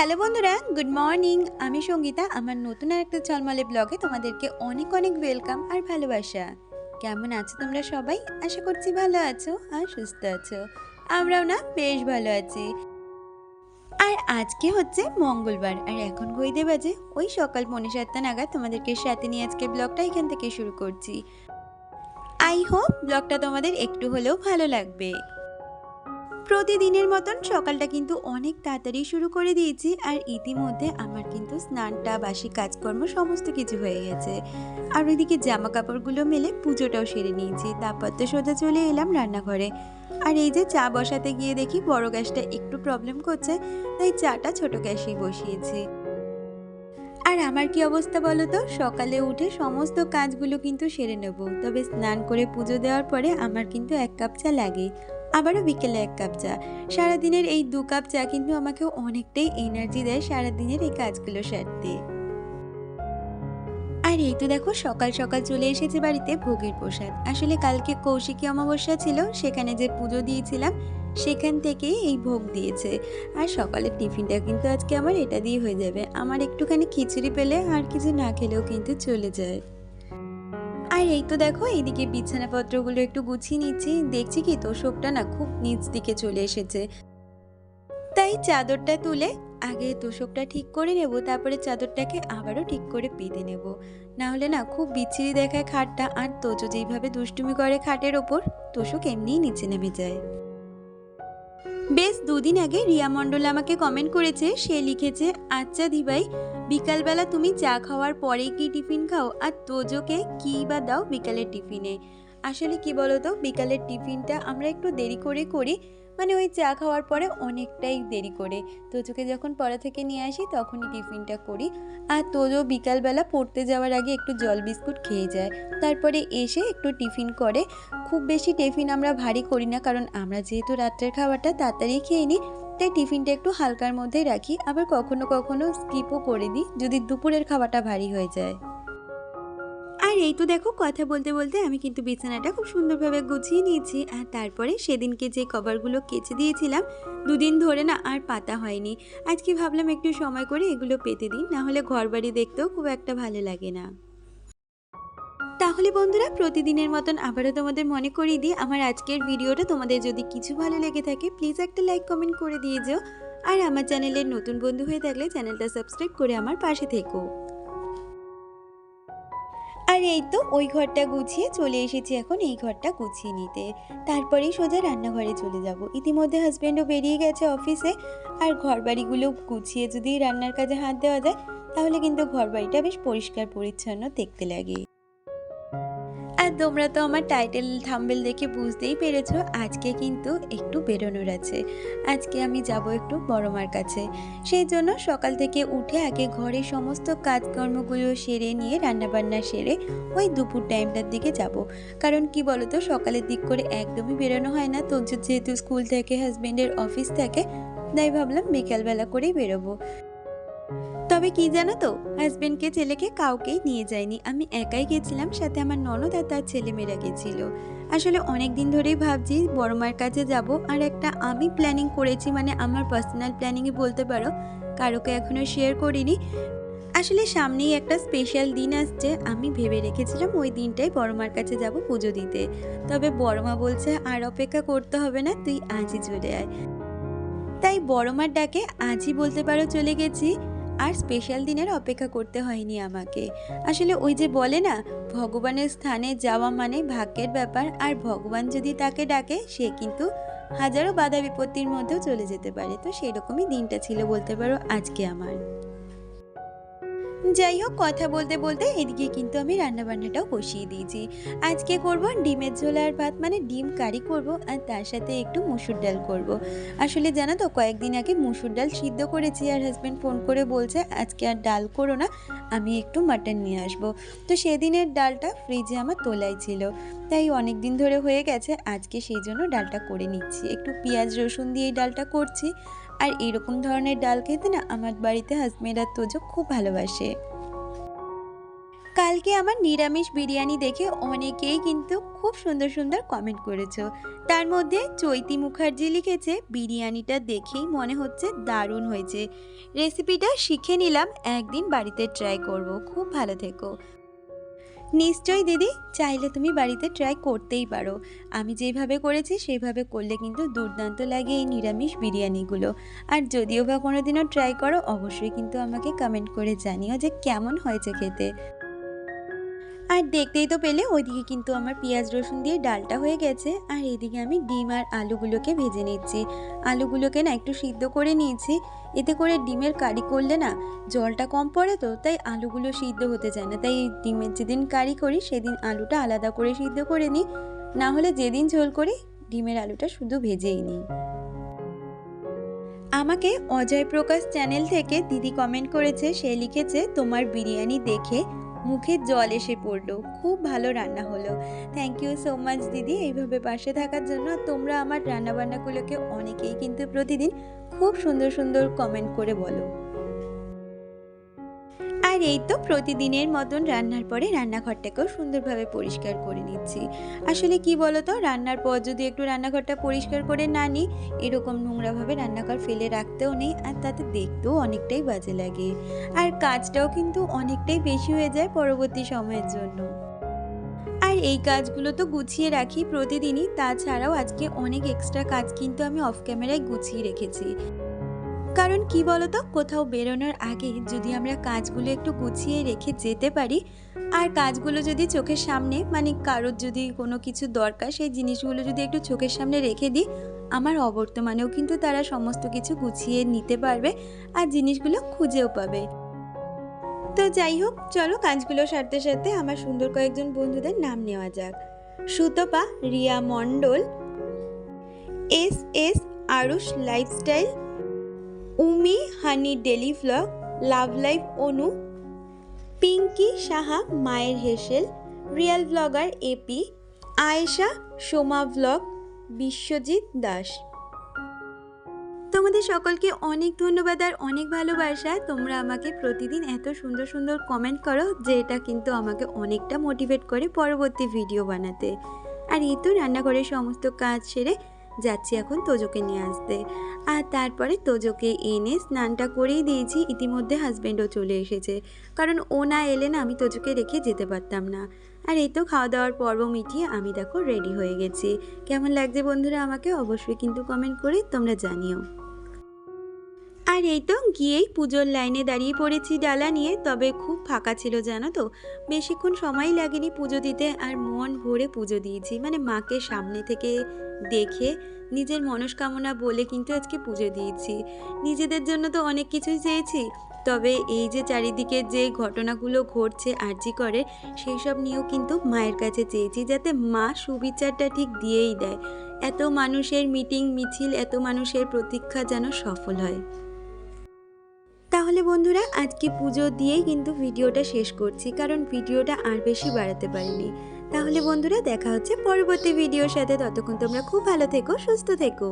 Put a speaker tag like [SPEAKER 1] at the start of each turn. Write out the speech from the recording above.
[SPEAKER 1] Hello বন্ধুরা, good morning. আমি সঙ্গীতা, আমার নতুন আর একটা ঝলমলে ব্লগে তোমাদেরকে অনেক অনেক ওয়েলকাম আর ভালোবাসা। কেমন আছো তোমরা সবাই? আশা করছি ভালো আছো আর সুস্থ আছো। আমরাও না বেশ ভালো আছি। আর আজকে হচ্ছে মঙ্গলবার, আর এখন ঘইতে বাজে ওই সকাল পৌনে সাতটা নাগাদ তোমাদেরকে সাথে নিয়ে আজকে ব্লগটা এখান থেকে শুরু করছি। আই হোপ ব্লগটা তোমাদের একটু হলেও ভালো লাগবে। প্রতিদিনের মতন সকালটা কিন্তু অনেক তাড়াতাড়ি শুরু করে দিয়েছি আর ইতিমধ্যে আমার কিন্তু স্নানটা, বাসি কাজকর্ম সমস্ত কিছু হয়ে গেছে। আর ওইদিকে জামা কাপড়গুলো মেলে পুজোটাও সেরে নিয়েছি, তারপর তো সোজা চলে এলাম রান্নাঘরে। আর এই যে চা বসাতে গিয়ে দেখি বড় গ্যাসটা একটু প্রবলেম করছে, তাই চাটা ছোট গ্যাসেই বসিয়েছি। আর আমার কি অবস্থা বলো তো? সকালে উঠে সমস্ত কাজগুলো কিন্তু সেরে নেব। তবে স্নান করে পুজো দেওয়ার পরে আমার কিন্তু এক কাপ চা লাগে। আবারও বিকেলে এক কাপ চা। সারাদিনের এই দু কাপ চা কিন্তু আমাকে অনেকটাই এনার্জি দেয় সারাদিনের এই কাজগুলো সারতে। আর এই তো দেখো, সকাল সকাল চলে এসেছে বাড়িতে ভোগের প্রসাদ। আসলে কালকে কৌশিকী অমাবস্যা ছিল, সেখানে যে পুজো দিয়েছিলাম, সেখান থেকেই এই ভোগ দিয়েছে। আর সকালের টিফিনটা কিন্তু আজকে আমার এটা দিয়ে হয়ে যাবে। আমার একটুখানি খিচুড়ি পেলে আর কিছু না খেলেও কিন্তু চলে যায়। আর এই তো দেখো, এইদিকে বিছানাপত্রগুলো একটু গুছিয়ে নিচ্ছি। দেখছি কি তোষকটা না খুব নিচ দিকে চলে এসেছে। তাই চাদরটা তুলে আগে তোষকটা ঠিক করে নেব, তারপরে চাদরটাকে আবারও ঠিক করে পেতে নেব। না হলে না খুব বিচ্ছিরি দেখায় খাটটা, আর তোজো যেইভাবে দুষ্টুমি করে খাটের ওপর, তোষক এমনিই নিচে নেমে যায়। বেশ দুদিন আগে রিয়া মণ্ডল আমাকে কমেন্ট করেছে, সে লিখেছে আচ্ছা দিভাই, বিকালবেলা তুমি চা খাওয়ার পরে কি টিফিন খাও? আর তোজোকে কী বা দাও বিকালের টিফিনে? আসলে কি বলতো, বিকালের টিফিনটা আমরা একটু দেরি করে করি মানে ওই চা খাওয়ার পরে অনেকটাই দেরি করে। তোজোকে যখন পড়া থেকে নিয়ে আসি তখনই টিফিনটা করি। আর তোজো বিকালবেলা পড়তে যাওয়ার আগে একটু জল বিস্কুট খেয়ে যায়। তারপরে এসে একটু টিফিন করে। খুব বেশি টিফিন আমরা ভারী করি না, কারণ আমরা যেহেতু রাত্রের খাবারটা তাড়াতাড়ি খেয়ে নিই, তাই টিফিনটা একটু হালকার মধ্যেই রাখি। আবার কখনো কখনো স্কিপও করে দিই, যদি দুপুরের খাবারটা ভারী হয়ে যায়। এই তো দেখো কথা বলতে বলতে আমি কিন্তু বিছানাটা খুব সুন্দরভাবে গুছিয়ে নিয়েছি। আর তারপরে সেদিনকে যে কভারগুলো কেচে দিয়েছিলাম, দুদিন ধরে না আর পাতা হয়নি। আজকে ভাবলাম একটু সময় করে এগুলো পেতে দিই, না হলে ঘর বাড়ি দেখতেও খুব একটা ভালো লাগে না। তাহলে বন্ধুরা, প্রতিদিনের মতন আবারও তোমাদের মনে করিয়ে দিই, আমার আজকের ভিডিওটা তোমাদের যদি কিছু ভালো লেগে থাকে প্লিজ একটা লাইক কমেন্ট করে দিয়ে যেও। আর আমার চ্যানেলের নতুন বন্ধু হয়ে থাকলে চ্যানেলটা সাবস্ক্রাইব করে আমার পাশে থেকো। আর এই তো ওই ঘরটা গুছিয়ে চলে এসেছি এখন এই ঘরটা গুছিয়ে নিতে। তারপরেই সোজা রান্নাঘরে চলে যাব। ইতিমধ্যে হাজব্যান্ডও বেরিয়ে গেছে অফিসে আর ঘর বাড়িগুলো গুছিয়ে যদি রান্নার কাজে হাত দেওয়া যায়, তাহলে কিন্তু ঘর বাড়িটা বেশ পরিষ্কার পরিচ্ছন্ন দেখতে লাগে। আর তোমরা তো আমার টাইটেল থাম্বেল দেখে বুঝতেই পেরেছ, আজকে কিন্তু একটু বেরোনোর আছে। আজকে আমি যাব একটু বড় মার কাছে। সেই জন্য সকাল থেকে উঠে আগে ঘরের সমস্ত কাজকর্মগুলো সেরে নিয়ে রান্নাবান্না সেরে ওই দুপুর টাইমটার দিকে যাব। কারণ কি বলতো, সকালের দিক করে একদমই বেরোনো হয় না। তো যেহেতু স্কুল থেকে হাজব্যান্ডের অফিস থাকে, তাই ভাবলাম বিকালবেলা করেই বেরোবো। তবে কি জানো তো? হাজবেন্ডকে ছেলেকে কাউকেই নিয়ে যায়নি। আমি একাই গেছিলাম, সাথে আমার ননদ আর তার ছেলেমেয়েরা গেছিল। আসলে অনেক দিন ধরেই ভাবছি বড় মার কাছে যাব। আর একটা আমি প্ল্যানিং করেছি মানে আমার পার্সোনাল প্ল্যানিংই বলতে পারো, কারোকে এখনও শেয়ার করিনি। আসলে সামনেই একটা স্পেশাল দিন আসছে। আমি ভেবে রেখেছিলাম ওই দিনটাই বড় মার কাছে যাব পুজো দিতে। তবে বড় মা বলছে, আর অপেক্ষা করতে হবে না, তুই আজই চলে আয়। তাই বড় মার ডাকে আজই বলতে পারো চলে গেছি। আর স্পেশাল দিনের অপেক্ষা করতে হয়নি আমাকে। আসলে ওই যে বলে না, ভগবানের স্থানে যাওয়া মানে ভাগ্যের ব্যাপার, আর ভগবান যদি তাকে ডাকে, সে কিন্তু হাজারো বাধা বিপত্তির মধ্যেও চলে যেতে পারে। তো সেই রকমই দিনটা ছিল বলতে পারো আজকে আমার। যাই হোক, কথা বলতে বলতে এদিকে কিন্তু আমি রান্নাবান্নাটাও বসিয়ে দিয়েছি। আজকে করব ডিমের ঝোল আর ভাত মানে ডিম কারি করব আর তার সাথে একটু মুসুর ডাল করব। আসলে জানো তো, কয়েকদিন আগে মুসুর ডাল সিদ্ধ করেছি আর হাজব্যান্ড ফোন করে বলছে, আজকে আর ডাল করো না, আমি একটু মাটন নিয়ে আসব। তো সেদিনের ডালটা ফ্রিজে আমার তোলাই ছিল। তাই অনেক দিন ধরে হয়ে গেছে, আজকে সেই জন্য ডালটা করে নিচ্ছি। একটু পেঁয়াজ রসুন দিয়ে ডালটা করছি। আর এরকম ধরনের ডাল খেতে না আমার বাড়িতে আর তোজো খুব ভালোবাসে। কালকে আমার নিরামিষ বিরিয়ানি দেখে অনেকেই কিন্তু খুব সুন্দর সুন্দর কমেন্ট করেছ। তার মধ্যে চৈতি মুখার্জি লিখেছে বিরিয়ানিটা দেখেই মনে হচ্ছে দারুণ হয়েছে। রেসিপিটা শিখে নিলাম, একদিন বাড়িতে ট্রাই করব। খুব ভালো থেকো। নিশ্চয়ই দিদি, চাইলে তুমি বাড়িতে ট্রাই করতেই পারো। আমি যেভাবে করেছি সেইভাবে করলে কিন্তু দুর্দান্ত লাগে এই নিরামিষ বিরিয়ানিগুলো। আর যদিও বা কোনোদিনও ট্রাই করো, অবশ্যই কিন্তু আমাকে কমেন্ট করে জানিও যে কেমন হয়েছে খেতে। আর দেখতেই তো পেলে ওইদিকে কিন্তু আমার পেঁয়াজ রসুন দিয়ে ডালটা হয়ে গেছে। আর এদিকে আমি ডিম আর আলুগুলোকে ভেজে নিচ্ছি। আলুগুলোকে না একটু সিদ্ধ করে নিয়েছি। এতে করে ডিমের কারি করলে না জলটা কম পড়ে তো, তাই আলুগুলো সিদ্ধ হতে চায় না। তাই ডিমের যেদিন কারি করি সেদিন আলুটা আলাদা করে সিদ্ধ করে নিই। না হলে যেদিন ঝোল করি ডিমের আলুটা শুধু ভেজেই নিই। আমাকে অজয় প্রকাশ চ্যানেল থেকে দিদি কমেন্ট করেছে, সে লিখেছে, তোমার বিরিয়ানি দেখে মুখে জল এসে পড়ল। খুব ভালো রান্না হলো। থ্যাংক ইউ সো মাচ দিদি। এইভাবে পাশে থাকার জন্য তোমরা আমার রান্নাবান্নাগুলোকে অনেকেই কিন্তু প্রতিদিন খুব সুন্দর সুন্দর কমেন্ট করে বলো। আর এই তো প্রতিদিনের মতন রান্নার পরে রান্নাঘরটাকেও সুন্দরভাবে পরিষ্কার করে নিচ্ছি। আসলে কি বলো তো রান্নার পর যদি একটু রান্নাঘরটা পরিষ্কার করে না নিই, এরকম নোংরাভাবে রান্নাঘর ফেলে রাখতেও নেই আর তাতে দেখতেও অনেকটাই বাজে লাগে। আর কাজটাও কিন্তু অনেকটাই বেশি হয়ে যায় পরবর্তী সময়ের জন্য। আর এই কাজগুলো তো গুছিয়ে রাখি প্রতিদিনই, তাছাড়াও আজকে অনেক এক্সট্রা কাজ কিন্তু আমি অফ ক্যামেরায় গুছিয়ে রেখেছি। কারণ কি বলতো, কোথাও বেরোনোর আগে যদি আমরা কাজগুলো একটু গুছিয়ে রেখে যেতে পারি, আর কাজগুলো যদি চোখের সামনে মানে কারোর যদি কোনো কিছু দরকার, সেই জিনিসগুলো যদি একটু চোখের সামনে রেখে দিই, আমার অবর্তমানেও কিন্তু তারা সমস্ত কিছু গুছিয়ে নিতে পারবে আর জিনিসগুলো খুঁজেও পাবে। তো যাই হোক, চলো কাজগুলো সারতে সারতে আমার সুন্দর কয়েকজন বন্ধুদের নাম নেওয়া যাক। Sutapa, Riya Mondal, S S Arush lifestyle Umi honey daily vlog love life Anu, Pinki Saha, মায়ের হেসেল, real blogger AP, Ayesha, Soma vlog Biswajit Das. তোমাদের সকলকে অনেক ধন্যবাদ আর অনেক ভালোবাসা। তোমরা আমাকে প্রতিদিন এত সুন্দর সুন্দর কমেন্ট করো যে এটা কিন্তু আমাকে অনেকটা মোটিভেট করে পরবর্তী ভিডিও বানাতে। আর এই তো রান্নাঘরের সমস্ত কাজ সেরে যাচ্ছি এখন তোজোকে নিয়ে আসতে। আর তারপরে তোজোকে এনে স্নানটা করেই দিয়েছি, ইতিমধ্যে হাজব্যান্ডও চলে এসেছে। কারণ ও না এলে না আমি তোজোকে রেখে যেতে পারতাম না। আর এই তো খাওয়া দাওয়ার পর্ব মিটিয়ে আমি দেখো রেডি হয়ে গেছি। কেমন লাগছে বন্ধুরা আমাকে অবশ্যই কিন্তু কমেন্ট করে তোমরা জানিও। আর এই তো গিয়েই পুজোর লাইনে দাঁড়িয়ে পড়েছি ডালা নিয়ে, তবে খুব ফাঁকা ছিল, জানো তো। বেশিক্ষণ সময় লাগেনি পুজো দিতে, আর মন ভরে পুজো দিয়েছি। মানে মাকে সামনে থেকে দেখে নিজের মনস্কামনা বলে কিন্তু আজকে পুজো দিয়েছি। নিজেদের জন্য তো অনেক কিছুই চেয়েছি, তবে এই যে চারিদিকে যে ঘটনাগুলো ঘটছে, আর্জি করে, সেই সব নিয়েও কিন্তু মায়ের কাছে চেয়েছি, যাতে মা সুবিচারটা ঠিক দিয়েই দেয়। এত মানুষের মিটিং, মিছিল, এত মানুষের প্রতীক্ষা যেন সফল হয়। তাহলে বন্ধুরা, আজকে পুজো দিয়েই কিন্তু ভিডিওটা শেষ করছি, কারণ ভিডিওটা আর বেশি বাড়াতে পারিনি। তাহলে বন্ধুরা, দেখা হচ্ছে পরবর্তী ভিডিওর সাথে। ততক্ষণ তোমরা খুব ভালো থেকো, সুস্থ থেকো।